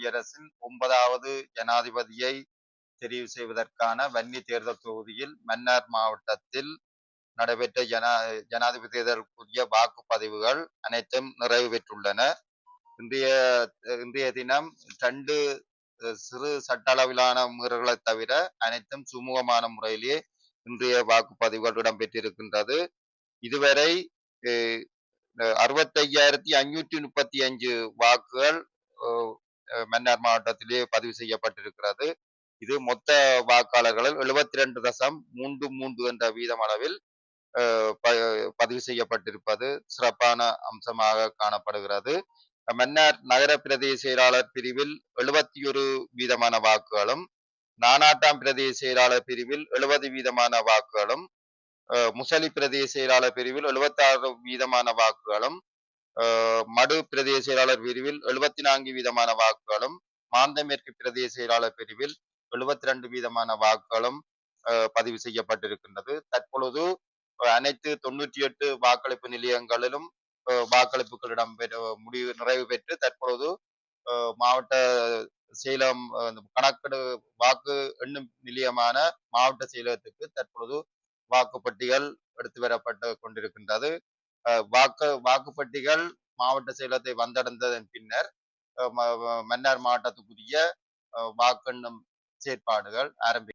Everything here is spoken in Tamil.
குடியரசின் ஒன்பதாவது ஜனாதிபதியை தெரிவு செய்வதற்கான வன்னி தேர்தல் தொகுதியில் மன்னார் மாவட்டத்தில் நடைபெற்ற ஜனா ஜனாதிபதி தேர்தலுக்குரிய வாக்குப்பதிவுகள் அனைத்தும் நிறைவு பெற்றுள்ளன. இன்றைய இன்றைய தினம் ரெண்டு சிறு சட்ட அளவிலான மீறல்களை தவிர அனைத்தும் சுமூகமான முறையிலே இன்றைய வாக்குப்பதிவுகள் இடம்பெற்றிருக்கின்றது. இதுவரை அறுபத்தையாயிரத்தி ஐநூற்றி முப்பத்தி அஞ்சு வாக்குகள் மன்னார் மாவட்டத்திலே பதிவு செய்யப்பட்டிருக்கிறது. இது மொத்த வாக்காளர்களில் எழுபத்தி ரெண்டு தசம் மூன்று மூன்று என்ற வீதம் அளவில் பதிவு செய்யப்பட்டிருப்பது சிறப்பான அம்சமாக காணப்படுகிறது. மன்னார் நகர பிரதேச செயலாளர் பிரிவில் எழுபத்தி ஒரு வீதமான வாக்குகளும் நானாட்டாம் பிரதேச செயலாளர் பிரிவில் எழுபது வீதமான வாக்குகளும் முசலி பிரதேச செயலாளர் பிரிவில் எழுபத்தாறு வீதமான வாக்குகளும் மடு பிரதேச செயலாளர் பிரிவில் எழுபத்தி நான்கு வீதமான வாக்குகளும் மாந்தமேற்கு பிரதேச செயலாளர் பிரிவில் எழுபத்தி ரெண்டு வீதமான வாக்குகளும் பதிவு செய்யப்பட்டிருக்கின்றது. தற்பொழுது அனைத்து தொண்ணூற்றி எட்டு வாக்களிப்பு நிலையங்களிலும் வாக்களிப்புகள் இடம்பெற முடிவு நிறைவு பெற்று தற்பொழுது மாவட்ட சேலம் கணக்கெடு வாக்கு எண்ணும் நிலையமான மாவட்ட செயலகத்துக்கு தற்பொழுது வாக்குப்பட்டியல் எடுத்து வரப்பட்டு கொண்டிருக்கின்றது. வாக்கு வாக்குப்பட்டிகள் மாவட்ட செயலகத்தை வந்தடைந்ததன் பின்னர் மன்னார் மாவட்டத்துக்குரிய வாக்கெண்ணும் செயற்பாடுகள் ஆரம்பி